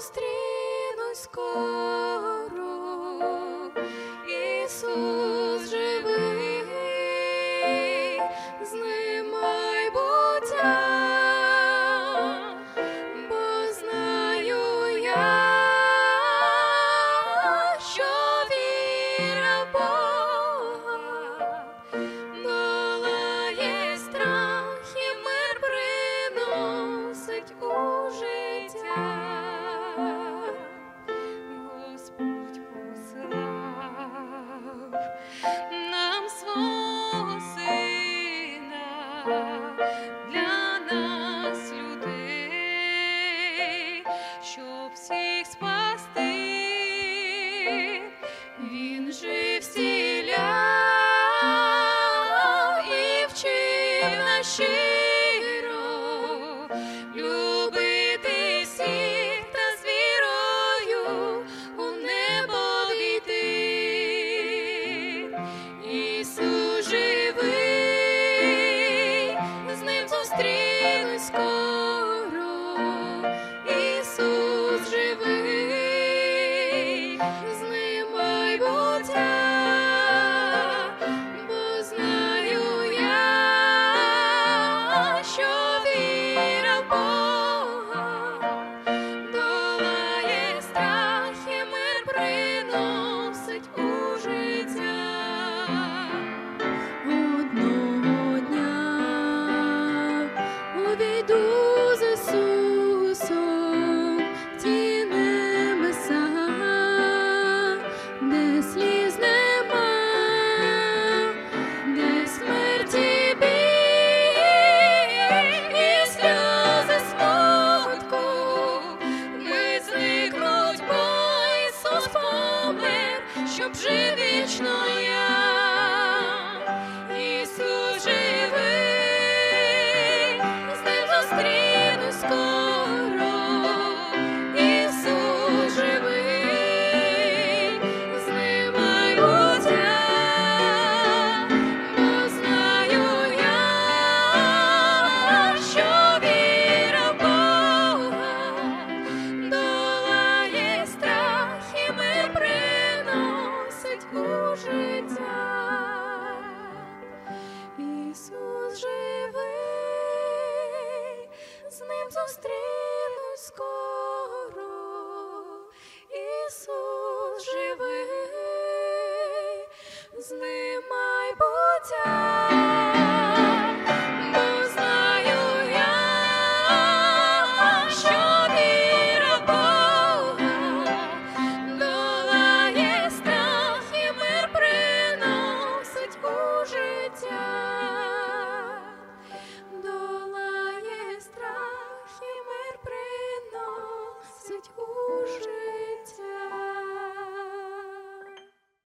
зустрінусь скоро. для нас людей, щоб всіх спасти, він жив сіля і вчив наші. school. щоб жив вічно я. у життя, Ісус живий, з ним зустрінусь скоро, Ісус живий, з ним майбуття.